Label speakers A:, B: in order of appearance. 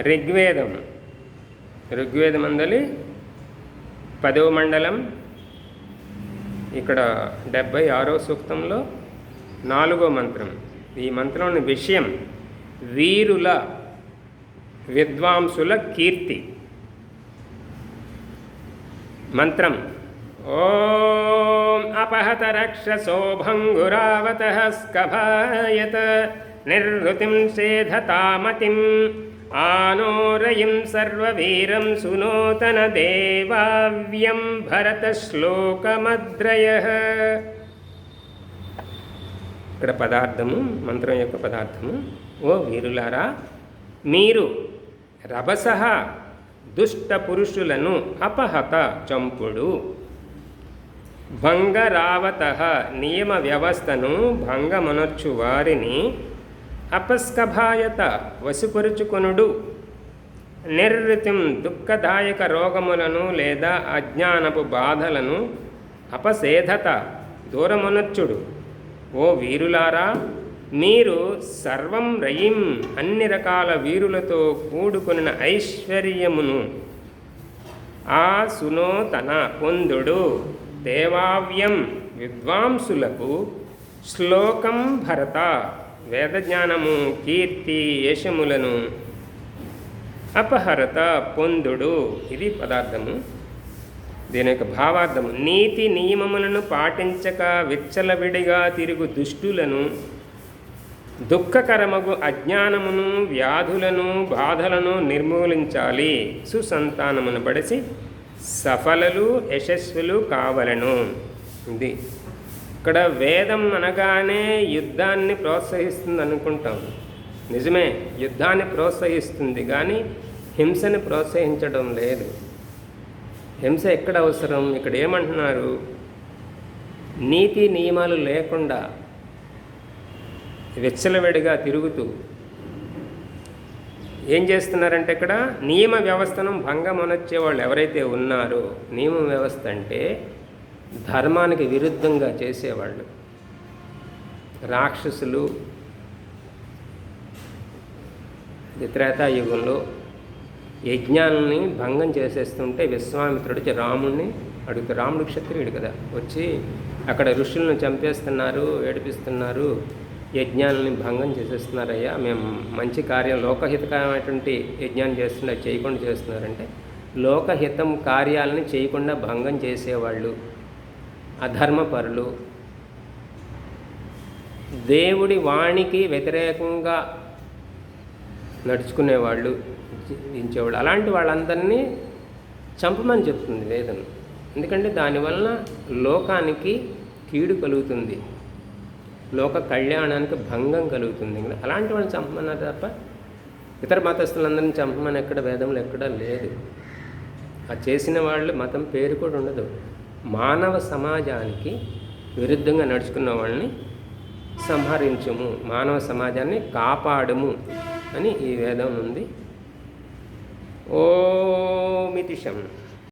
A: ఋగ్వేదం. ఋగ్వేదమందలి పదవ మండలం. ఇక్కడ డెబ్భై ఆరో సూక్తంలో నాలుగో మంత్రం. ఈ మంత్రంలోని విషయం వీరుల విద్వాంసుల కీర్తి. మంత్రం. ఓం అపహత రక్షసో భంగురావత స్కభాయత నిర్వృతిం సేధతామతిం ఆనోరయం సర్వవీరం సునూతన దేవాం భరత శ్లోకమద్రయ. ఇక్కడ పదార్థము మంత్రం యొక్క పదార్థము. ఓ వీరులారా మీరు రభస దుష్ట పురుషులను అపహత చంపుడు. భంగరావత నియమ వ్యవస్థను భంగమనొచ్చు వారిని అపస్కభాయత వశపరుచుకొనుడు. నిర్వృతిం దుఃఖదాయక రోగములను లేదా అజ్ఞానపు బాధలను అపసేధత దూరమునొచ్చుడు ఓ వీరులారా మీరు సర్వం రయిం అన్ని రకాల వీరులతో కూడుకున్న ఐశ్వర్యమును ఆ సునోతన పొందుడు. దేవావ్యం విద్వాంసులకు శ్లోకం భరత. వేదజ్ఞానము కీర్తి యశములను అపహరత పొందుడు ఇది పదార్థము. దీని యొక్క భావార్థము నీతి నియమములను పాటించక విచ్చలవిడిగా తిరుగు దుష్టులను దుఃఖకరమగు అజ్ఞానమును వ్యాధులను బాధలను నిర్మూలించాలి. సుసంతానమును బడిసి సఫలలు యశస్సులు కావలను. ఇది ఇక్కడ వేదం అనగానే యుద్ధాన్ని ప్రోత్సహిస్తుంది అనుకుంటాం. నిజమే యుద్ధాన్ని ప్రోత్సహిస్తుంది కానీ హింసని ప్రోత్సహించడం లేదు. హింస ఎక్కడ అవసరం? ఇక్కడ ఏమంటున్నారు? నీతి నియమాలు లేకుండా విచ్చలవిడిగా తిరుగుతూ ఏం చేస్తున్నారంటే ఇక్కడ నియమ వ్యవస్థను భంగమనొచ్చే వాళ్ళు ఎవరైతే ఉన్నారో నియమ వ్యవస్థ అంటే ధర్మానికి విరుద్ధంగా చేసేవాళ్ళు. రాక్షసులు త్రేతాయుగంలో యజ్ఞాలని భంగం చేసేస్తుంటే విశ్వామిత్రుడు రాముణ్ణి అడుగుతూ రాముడు క్షత్రియుడు కదా వచ్చి అక్కడ ఋషులను చంపేస్తున్నారు ఏడిపిస్తున్నారు యజ్ఞాలని భంగం చేసేస్తున్నారయ్యా మేము మంచి కార్యం లోకహితకరమైనటువంటి యజ్ఞాన్ని చేస్తున్నారు చేయకుండా చేస్తున్నారంటే లోకహితం కార్యాలని చేయకుండా భంగం చేసేవాళ్ళు. అధర్మపరులు. దేవుడి వాణికి వ్యతిరేకంగా నడుచుకునేవాళ్ళు జీవించేవాళ్ళు అలాంటి వాళ్ళందరినీ చంపమని చెప్తుంది వేదం. ఎందుకంటే దానివలన లోకానికి కీడు కలుగుతుంది. లోక కళ్యాణానికి భంగం కలుగుతుంది. అలాంటి వాళ్ళని చంపమన్నారు తప్ప ఇతర మతస్థులందరినీ చంపమని ఎక్కడ వేదంలో ఎక్కడా లేదు. ఆ చేసిన వాళ్ళు మతం పేరు కూడా ఉండదు. మానవ సమాజానికి విరుద్ధంగా నడుచుకున్న వాళ్ళని సంహరించుము. మానవ సమాజాన్ని కాపాడుము అని ఈ వేదం ఉంది. ఓమితిషం